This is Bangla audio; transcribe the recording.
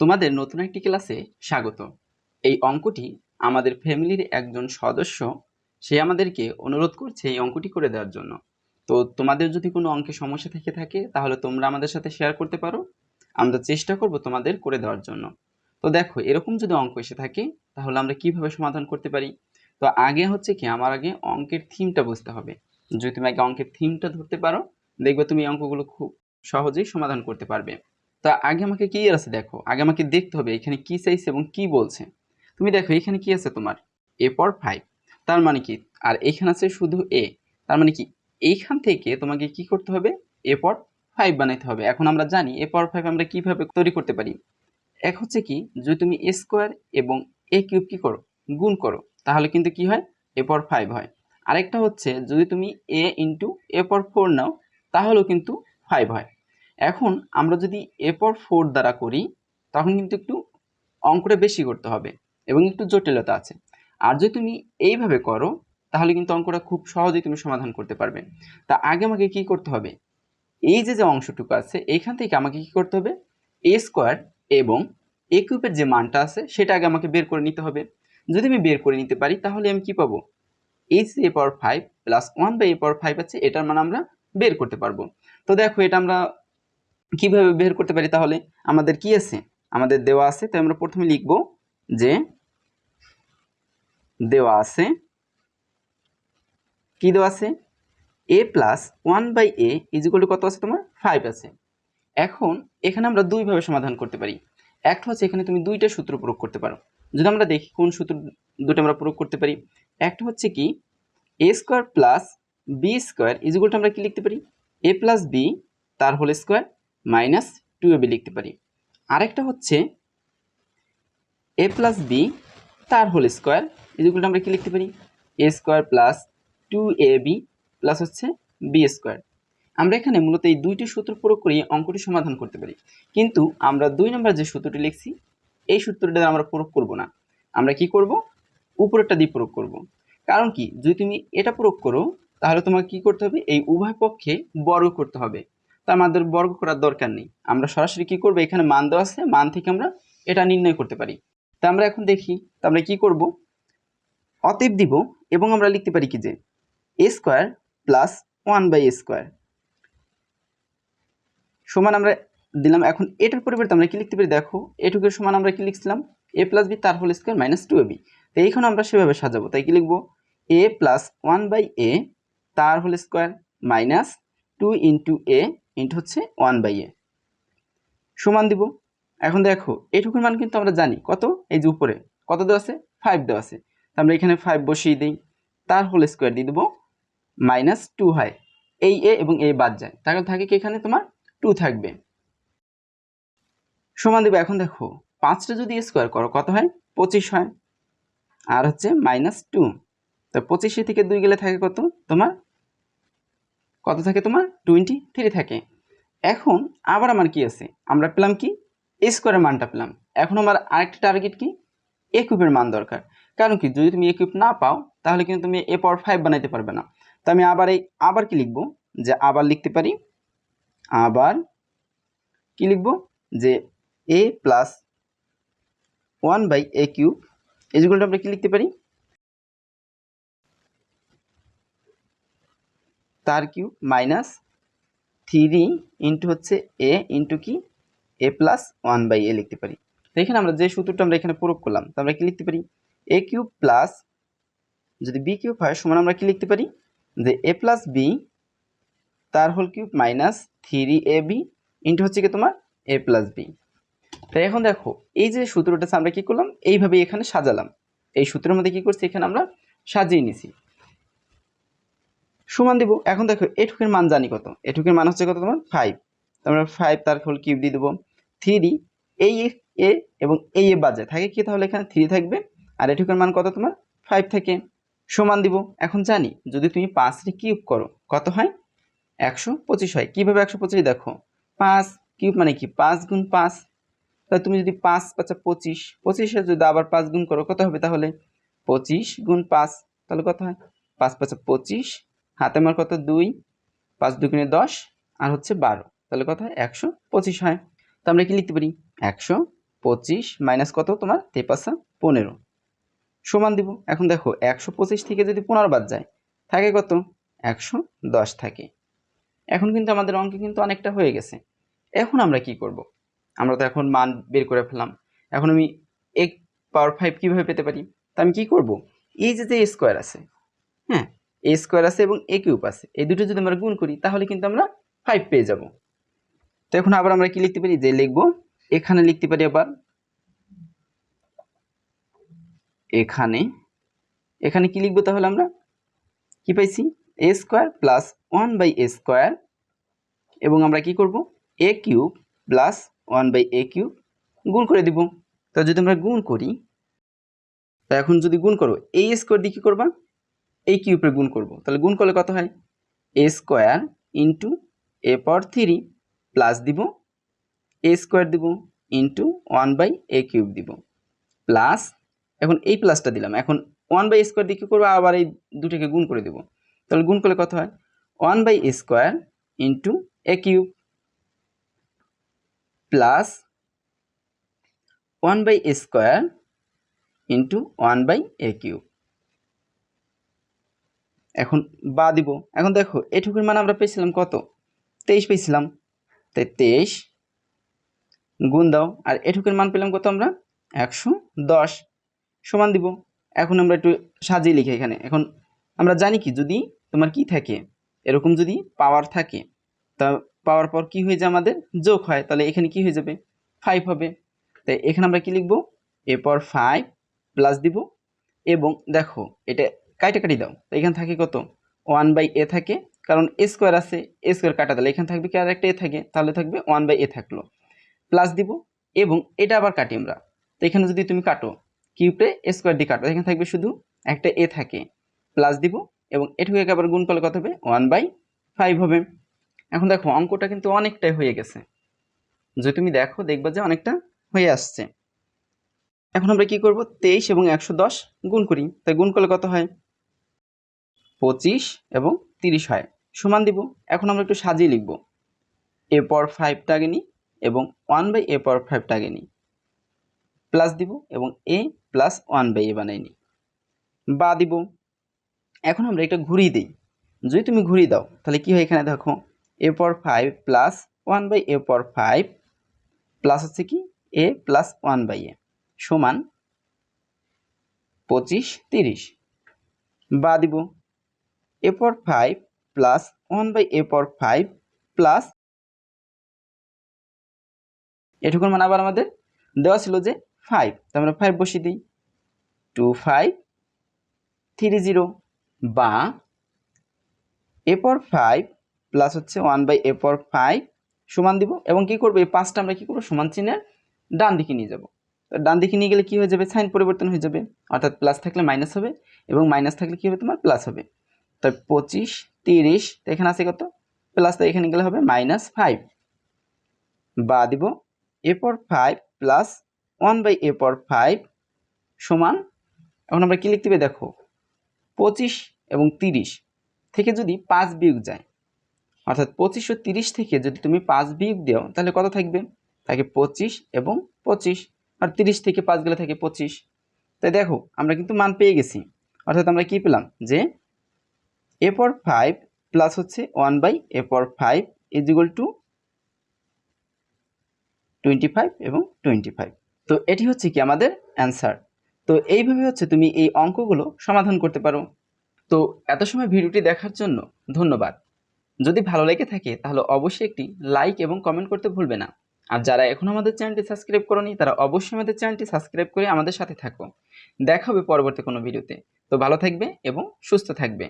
তোমাদের নতুন একটি ক্লাসে স্বাগত। এই অঙ্কটি আমাদের ফ্যামিলির একজন সদস্য, সে আমাদেরকে অনুরোধ করছে এই অঙ্কটি করে দেওয়ার জন্য। তো তোমাদের যদি কোনো অঙ্কে সমস্যা থেকে থাকে, তাহলে তোমরা আমাদের সাথে শেয়ার করতে পারো। আমরা চেষ্টা করব তোমাদের করে দেওয়ার জন্য। তো দেখো, এরকম যদি অঙ্ক এসে থাকে, তাহলে আমরা কীভাবে সমাধান করতে পারি? তো আগে হচ্ছে কি, আমার আগে অঙ্কের থিমটা বুঝতে হবে। যদি তুমি আগে অঙ্কের থিমটা ধরতে পারো, দেখবে তুমি অঙ্কগুলো খুব সহজেই সমাধান করতে পারবে। তা আগে আমাকে কী আছে দেখো? আগে আমাকে দেখতে হবে এখানে কি চাইছে এবং কি বলছে। তুমি দেখো, এখানে কি আছে তোমার? এ পর ফাইভ তার মানে কি? আর এখানে আছে শুধু এ তার মানে কি? এইখান থেকে তোমাকে কি করতে হবে? এ পর ফাইভ বানাইতে হবে। এখন আমরা জানি এ পর ফাইভ আমরা কীভাবে তৈরি করতে পারি। এক হচ্ছে কি? যদি তুমি এ স্কোয়ার এবং এ কিউব কি করো? গুণ করো। তাহলে কিন্তু কি হয়? এ পর ফাইভ হয়। আরেকটা হচ্ছে, যদি তুমি এ ইন্টু এ পর ফোর নাও, তাহলেও কিন্তু ফাইভ হয়। এখন আমরা যদি এ পর ফোর দ্বারা করি, তখন কিন্তু একটু অঙ্কটা বেশি করতে হবে এবং একটু জটিলতা আছে। আর যদি তুমি এইভাবে করো, তাহলে কিন্তু অঙ্কটা খুব সহজেই তুমি সমাধান করতে পারবে। তা আগে আমাকে কি করতে হবে? এই যে যে অংশটুকু আছে এইখান থেকে আমাকে কি করতে হবে? এ স্কোয়ার এবং এ কিউবের যে মানটা আছে, সেটা আগে আমাকে বের করে নিতে হবে। যদি আমি বের করে নিতে পারি, তাহলে আমি কি পাবো? H a power five plus one by a power five আছে, এটার মান আমরা বের করতে পারব। তো দেখো, এটা আমরা কীভাবে বের করতে পারি তাহলে? আমাদের কি আছে? আমাদের দেওয়া আছে, তাই আমরা প্রথমে লিখব যে দেওয়া আছে, কি দেওয়া আছে? A plus one by a equal কত আছে তোমার? ফাইভ আছে। এখন এখানে আমরা দুইভাবে সমাধান করতে পারি। একটা হচ্ছে এখানে তুমি দুইটা সূত্র প্রয়োগ করতে পারো। যদি আমরা দেখি কোন সূত্র দুটো আমরা প্রয়োগ করতে পারি, একটা হচ্ছে কি a square plus b square ইজিকলটা আমরা কি লিখতে পারি? এ প্লাস বি তার whole square minus two a b লিখতে পারি। আরেকটা হচ্ছে এ প্লাস বি তার হোল স্কোয়ার ইজিকলটা আমরা কি লিখতে পারি? A square plus two a b plus হচ্ছে বি স্কোয়ার। আমরা এখানে মূলত এই দুইটি সূত্র প্রয়োগ করে অঙ্কটি সমাধান করতে পারি। কিন্তু আমরা দুই নম্বর যে সূত্রটি লিখছি, এই সূত্রটা আমরা প্রয়োগ করব না। আমরা কি করব? উপরেরটা দিয়ে প্রয়োগ করব। কারণ কি? যদি তুমি এটা প্রয়োগ করো, তাহলে তোমাকে কি করতে হবে? এই উভয় পক্ষে বর্গ করতে হবে। তা আমাদের বর্গ করার দরকার নেই। আমরা সরাসরি কি করব? এখানে মান দেওয়া আছে। মান থেকে আমরা এটা নির্ণয় করতে পারি। তা আমরা এখন দেখি। তা আমরা কি করব? অতএব দিব এবং আমরা লিখতে পারি কি যে a square plus one by a square সমান আমরা দিলাম। এখন এটার পরিবর্তে আমরা কি লিখতে পারি? দেখো, এটুকের সমান আমরা কি লিখছিলাম? এ প্লাস বি তার whole square minus two a b তো এইখানে আমরা সেভাবে সাজাবো। তাই কি লিখব? A plus one by a তার whole square minus two into a into হচ্ছে ওয়ান বাই এ সমান দিব। এখন দেখো, এটুকুর মান কিন্তু আমরা জানি। কত? এই যে উপরে। কত দেওয়া আছে? ফাইভ দেওয়া আছে। তো আমরা এখানে ফাইভ বসিয়ে দিই। তার হোল স্কোয়ার দিয়ে দেবো মাইনাস টু হয় এই এ এবং এ বাদ যায়। তাহলে থাকে কি এখানে? তোমার টু থাকবে। সমান দেবো। এখন দেখো, পাঁচটা যদি স্কোয়ার করো, কত হয়? পঁচিশ হয়। আর হচ্ছে মাইনাস টু তো পঁচিশে থেকে দুই গেলে থাকে কত? তোমার কত থাকে তোমার? টোয়েন্টি থ্রি থাকে। এখন আবার আমার কি আছে? আমরা পেলাম কি? স্কোয়ারের মানটা পেলাম। এখন আমার আরেকটা টার্গেট কি? এ কিউবের মান দরকার। কারণ কি? যদি তুমি এ কিউব না পাও, তাহলে কিন্তু তুমি এ পাওয়ার ফাইভ বানাইতে পারবে না। তো আমি আবার এই আবার কি লিখব? যে আবার লিখতে পারি। আবার কি লিখব? যে a plus one by a cube যেগুলো আমরা কি লিখতে পারি? তার কিউব মাইনাস থ্রি ইন্টু হচ্ছে এ ইন্টু কি? A plus one by a লিখতে পারি। তো এখানে আমরা যে সূত্রটা আমরা এখানে প্রয়োগ করলাম, তো আমরা কি লিখতে পারি? এ কিউব প্লাস, যদি বি কিউব হয়, সমান আমরা কি লিখতে পারি? যে এ প্লাস বি, তার whole cube minus three a b into হচ্ছে কি তোমার? A plus b. তাই এখন দেখো, এই যে সূত্রটা আমরা কি করলাম? এইভাবে এখানে সাজালাম। এই সূত্রের মধ্যে কি করছি? এখানে আমরা সাজিয়ে নিছি। সমান দিব। এখন দেখো, এটুকের মান জানি কত। এটুকের মান হচ্ছে কত তোমার? ফাইভ আমরা ফাইভ তার হোল কিউব দিয়ে দেবো। থ্রি এই এ এবং এই এ বাজে। থাকে কি? তাহলে এখানে থ্রি থাকবে। আর এটুকের মান কত তোমার? ফাইভ থাকে। সমান দিব। এখন জানি, যদি তুমি পাঁচটি কিউব করো, কত হয়? একশো পঁচিশ হয়। কীভাবে একশো পঁচিশ? দেখো, পাঁচ কিউব মানে কি? পাঁচ গুণ পাঁচ। তাহলে তুমি যদি পাঁচ পাঁচা পঁচিশ, পঁচিশে যদি আবার পাঁচ গুণ করো, কত হবে তাহলে? পঁচিশ গুণ পাঁচ। তাহলে কত হয়? পাঁচ পাঁচা পঁচিশ হাতে আমার কত? দুই, পাঁচ দুগুণে দশ, আর হচ্ছে বারো। তাহলে কত একশো পঁচিশ হয়। তো আমরা কি লিখতে পারি? একশো পঁচিশ মাইনাস কত? তোমার তেপাশা পনেরো। সমান দিব। এখন দেখো, একশো পঁচিশ থেকে যদি পনেরো বাদ যায়, থাকে কত? একশো দশ থাকে। এখন কিন্তু আমাদের অঙ্কে কিন্তু অনেকটা হয়ে গেছে। এখন আমরা কি করব? আমরা তো এখন মান বের করে ফেললাম। এখন আমি এক পাওয়ার ফাইভ কীভাবে পেতে পারি? তা আমি কি করব? এই যে যে স্কোয়ার আছে হ্যাঁ এ স্কোয়ার আছে এবং এ কিউব আছে। এই দুটো যদি আমরা গুণ করি, তাহলে কিন্তু আমরা ফাইভ পেয়ে যাব। তো এখন আবার আমরা কি লিখতে পারি? যে লিখব, এখানে লিখতে পারি আবার, এখানে এখানে কি লিখব তাহলে আমরা? কি পাইছি? A square plus one by a square এবং আমরা কি করব? A cube plus one by a cube গুণ করে দিব। তো যদি আমরা গুণ করি, তা এখন যদি গুণ করো এই স্কোয়ার দিয়ে কী করবা? এই কিউবের গুণ করব। তাহলে গুণ করলে কত হয়? A square into a power three plus দিব এ স্কোয়ার দিব into one by a cube দিব প্লাস এখন এই প্লাসটা দিলাম। এখন ওয়ান বাই স্কোয়ার দিয়ে কী করব? আবার এই দুটোকে গুণ করে দেবো। তাহলে গুণ করলে কত হয়? One by square into a cube plus one by square into one by a cube এখন বা দিব। এখন দেখো, এটুকুর মান আমরা পেয়েছিলাম কত? তেইশ পেয়েছিলাম। তাই তেইশ গুণ দাও, আর এটুকুর মান পেলাম কত আমরা? একশো দশ সমান দিব। এখন আমরা একটু সাজিয়ে লিখি এখানে। এখন আমরা জানি কি, যদি তোমার কি থাকে, এরকম যদি পাওয়ার থাকে, তা পাওয়ার পর কি হয়ে যায় আমাদের? যোগ হয়, তাহলে এখানে কি হয়ে যাবে? ফাইভ হবে। তাই এখানে আমরা কি লিখব? এরপর ফাইভ প্লাস দিব। এবং দেখো, এটা কাইটা কাটি দাও। তো এখানে থাকে কত? ওয়ান বাই এ থাকে, কারণ এ স্কোয়ার আছে এ স্কোয়ার কাটা দিলে এখানে থাকবে কি আর একটা এ থাকে? তাহলে থাকবে ওয়ান বাই এ থাকল। প্লাস দিব এবং এটা আবার কাটি আমরা। তো এখানে যদি তুমি কাটো কিউবে এ স্কোয়ার দিয়ে কাটো, এখানে থাকবে শুধু একটা এ থাকে। প্লাস দিব এবং এটুকু আবার গুণ করলে কত হবে? ওয়ান বাই ফাইভ হবে। এখন দেখো, অঙ্কটা কিন্তু অনেকটাই হয়ে গেছে। যদি তুমি দেখো, দেখবা যে অনেকটা হয়ে আসছে। এখন আমরা কি করব? তেইশ এবং একশো দশ গুণ করি। তাই গুণ করলে কত হয়? পঁচিশ এবং তিরিশ হয়। সমান দিব। এখন আমরা একটু সাজিয়ে লিখব। এ পর ফাইভটা আগে নিই এবং ওয়ান বাই এ পর ফাইভটা আগে নিই প্লাস দিব এবং a plus one by a বানাই নিই বা দিব। এখন আমরা এটা ঘুরিয়ে দিই। যদি তুমি ঘুরিয়ে দাও, তাহলে কি হয় এখানে দেখো? A power five plus one by a power five plus হচ্ছে কি? A plus one by a সমান পঁচিশ তিরিশ। বা দিব। A power five plus one by a power five plus এটুকুর মানে আবার আমাদের দেওয়া ছিল যে ফাইভ তো আমরা ফাইভ বসিয়ে দিই। টু ফাইভ থ্রি জিরো বা এ পর ফাইভ প্লাস হচ্ছে one by a power five সমান দিব এবং কি করব? এই পাঁচটা আমরা কি করব? সমান চিহ্নের ডান দিকে নিয়ে যাব। তো ডান দিকে নিয়ে গেলে কি হয়ে যাবে? সাইন পরিবর্তন হয়ে যাবে। অর্থাৎ প্লাস থাকলে মাইনাস হবে এবং মাইনাস থাকলে কি হবে? তোমার প্লাস হবে। পঁচিশ, তিরিশ এখানে আছে কত? প্লাস তো এখানে গেলে হবে মাইনাস ফাইভ বা দিব a power five plus one by a power five সমান, এখন আমরা কি লিখতে হবে দেখো, পঁচিশ এবং তিরিশ থেকে যদি পাঁচ বিয়োগ যায়, অর্থাৎ পঁচিশ ও তিরিশ থেকে যদি তুমি পাঁচ বিয়োগ দাও, তাহলে কত থাকবে? থাকে পঁচিশ এবং পঁচিশ, আর তিরিশ থেকে পাঁচ গেলে থাকে পঁচিশ। তাই দেখো, আমরা কিন্তু মান পেয়ে গেছি। অর্থাৎ আমরা কি পেলাম? যে এ পর ফাইভ প্লাস হচ্ছে one by a power five is equal to twenty five এবং টোয়েন্টি ফাইভ তো এটি হচ্ছে কি আমাদের অ্যান্সার তো এইভাবে হচ্ছে তুমি এই অঙ্কগুলো সমাধান করতে পারো। তো এত সময় ভিডিওটি দেখার জন্য ধন্যবাদ। যদি ভালো লেগে থাকে তাহলে অবশ্যই একটি লাইক এবং কমেন্ট করতে ভুলবে না। আর যারা এখন আমাদের চ্যানেলটি সাবস্ক্রাইব করনি, তারা অবশ্যই আমাদের চ্যানেলটি সাবস্ক্রাইব করে আমাদের সাথে থাকো। দেখা হবে পরবর্তী কোনো ভিডিওতে। তো ভালো থাকবে এবং সুস্থ থাকবে।